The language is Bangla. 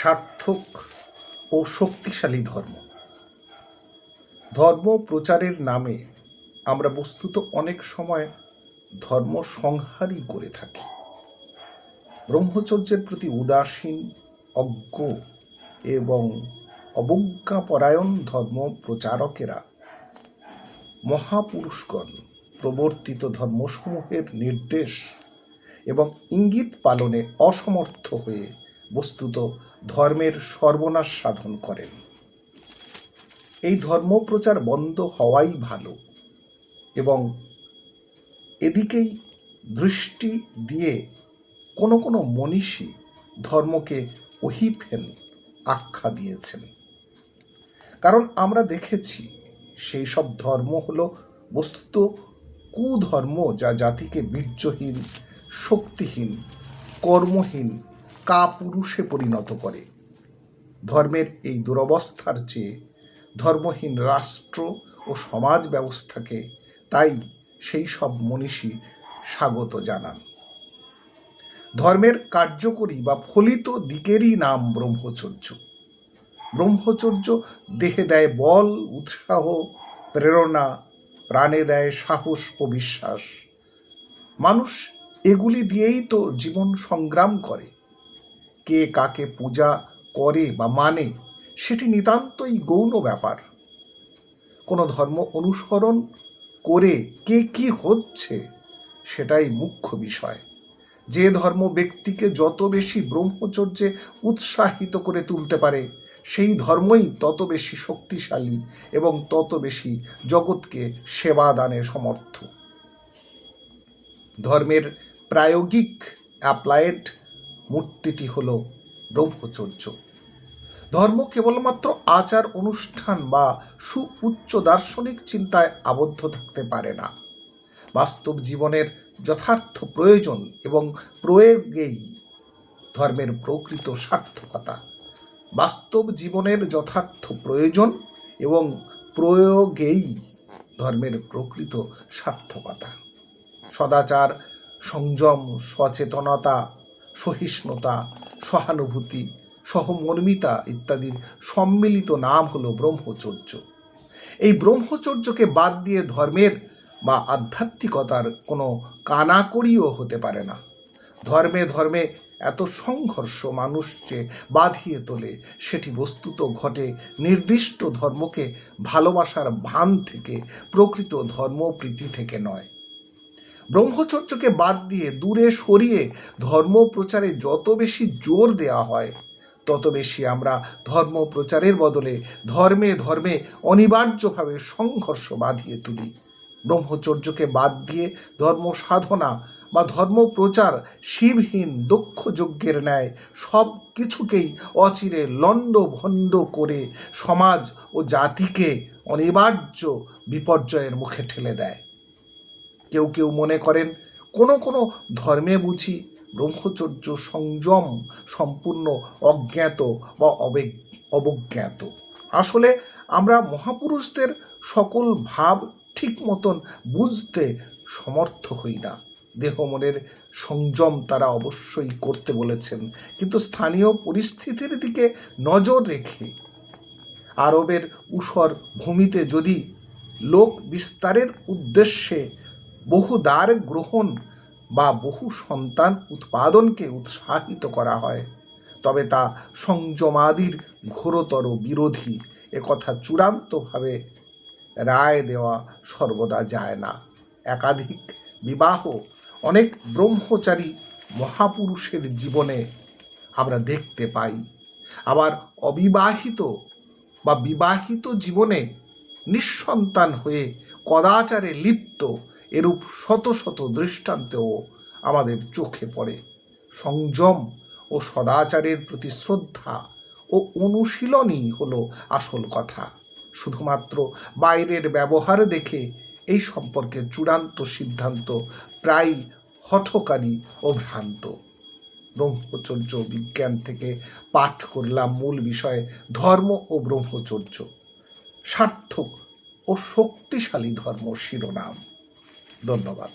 সার্থক ও শক্তিশালী ধর্ম। ধর্ম প্রচারের নামে আমরা বস্তুত অনেক সময় ধর্ম সংহারই করে থাকি। ব্রহ্মচর্যের প্রতি উদাসীন, অজ্ঞ এবং অবজ্ঞাপরায়ণ ধর্ম প্রচারকেরা মহাপুরুষগণ প্রবর্তিত ধর্মসমূহের নির্দেশ এবং ইঙ্গিত পালনে অসমর্থ হয়ে বস্তুত ধর্মের সর্বনাশ সাধন করেন। এই ধর্মপ্রচার বন্ধ হওয়াই ভালো এবং এদিকেই দৃষ্টি দিয়ে কোনো কোনো মনীষী ধর্মকে ওহিফেল আখ্যা দিয়েছেন। কারণ আমরা দেখেছি সেই সব ধর্ম হলো বস্তুত কুধর্ম যা জাতিকে বীর্যহীন, শক্তিহীন, কর্মহীন কাপুরুষে পরিণত করে। ধর্মের এই দুরবস্থার চেয়ে ধর্মহীন রাষ্ট্র ও সমাজ ব্যবস্থাকে তাই সেই সব মনীষী স্বাগত জানান। ধর্মের কার্যকরী বা ফলিত দিকেরই নাম ব্রহ্মচর্য। ব্রহ্মচর্য দেহে দেয় বল, উৎসাহ, প্রেরণা, প্রাণে দেয় সাহস ও বিশ্বাস। মানুষ এগুলি দিয়েই তো জীবন সংগ্রাম করে। কে কাকে পূজা করে বা মানে সেটি নিতান্তই গৌণ ব্যাপার। কোনো ধর্ম অনুসরণ করে কে কি হচ্ছে, সেটাই মুখ্য বিষয়। যে ধর্ম ব্যক্তিকে যত বেশি ব্রহ্মচর্যে উৎসাহিত করে তুলতে পারে, সেই ধর্মই তত বেশি শক্তিশালী এবং তত বেশি জগৎকে সেবা দানে সমর্থ। ধর্মের প্রায়োগিক অ্যাপ্লায়েড মূর্তিটি হল ব্রহ্মচর্য। ধর্ম কেবলমাত্র আচার অনুষ্ঠান বা সু উচ্চ দার্শনিক চিন্তায় আবদ্ধ থাকতে পারে না। বাস্তব জীবনের যথার্থ প্রয়োজন এবং প্রয়োগেই ধর্মের প্রকৃত সার্থকতা। বাস্তব জীবনের যথার্থ প্রয়োজন এবং প্রয়োগেই ধর্মের প্রকৃত সার্থকতা। সদাচার, সংযম, সচেতনতা সহিষ্ণুতা, সহানুভূতি, সহমর্মিতা ইত্যাদির সম্মিলিত নাম হল ব্রহ্মচর্য। এই ব্রহ্মচর্যকে বাদ দিয়ে ধর্মের বা আধ্যাত্মিকতার কোনো কানাকড়িও হতে পারে না। ধর্মে ধর্মে এত সংঘর্ষ মানুষ যে বাঁধিয়ে তোলে, সেটি বস্তুত ঘটে নির্দিষ্ট ধর্মকে ভালোবাসার ভান থেকে, প্রকৃত ধর্মপ্রীতি থেকে নয়। ব্রহ্মচর্যকে বাদ দিয়ে দূরে সরিয়ে ধর্ম প্রচারে যত বেশি জোর দেওয়া হয়, তত বেশি আমরা ধর্ম প্রচারের বদলে ধর্মে ধর্মে অনিবার্যভাবে সংঘর্ষ বাঁধিয়ে তুলি। ব্রহ্মচর্যকে বাদ দিয়ে ধর্ম সাধনা বা ধর্ম প্রচার শিবহীন দক্ষ যজ্ঞের ন্যায় সব কিছুকেই অচিরে লণ্ড ভণ্ড করে সমাজ ও জাতিকে অনিবার্য বিপর্যয়ের মুখে ঠেলে দেয়। কেউ কেউ মনে করেন, কোনো কোনো ধর্মে বুঝি ব্রহ্মচর্য সংযম সম্পূর্ণ অজ্ঞাত বা অবজ্ঞাত। আসলে আমরা মহাপুরুষদের সকল ভাব ঠিক মতন বুঝতে সমর্থ হই না। দেহ মনের সংযম তারা অবশ্যই করতে বলেছেন, কিন্তু স্থানীয় পরিস্থিতির দিকে নজর রেখে আরবের উষর ভূমিতে যদি লোক বিস্তারের উদ্দেশ্যে বহু দ্বার গ্রহণ বা বহু সন্তান উৎপাদনকে উৎসাহিত করা হয়। তবে তা সংযমাদির ঘোরতর বিরোধী। একথা চূড়ান্তভাবে রায় দেওয়া সর্বদা যায় না। একাধিক বিবাহ, অনেক ব্রহ্মচারী মহাপুরুষের জীবনে আমরা দেখতে পাই। আবার অবিবাহিত বা বিবাহিত জীবনে নিঃসন্তান হয়ে কদাচারে লিপ্ত এরূপ শত শত দৃষ্টান্তেও আমাদের চোখে পড়ে। সংযম ও সদাচারের প্রতি শ্রদ্ধা ও অনুশীলনই হলো আসল কথা। শুধুমাত্র বাইরের ব্যবহার দেখে এই সম্পর্কে চূড়ান্ত সিদ্ধান্ত প্রায় হঠকারী ও ভ্রান্ত। ব্রহ্মচর্য বিজ্ঞান থেকে পাঠ করলাম মূল বিষয় ধর্ম ও ব্রহ্মচর্য। সার্থক ও শক্তিশালী ধর্ম শিরোনাম। ধন্যবাদ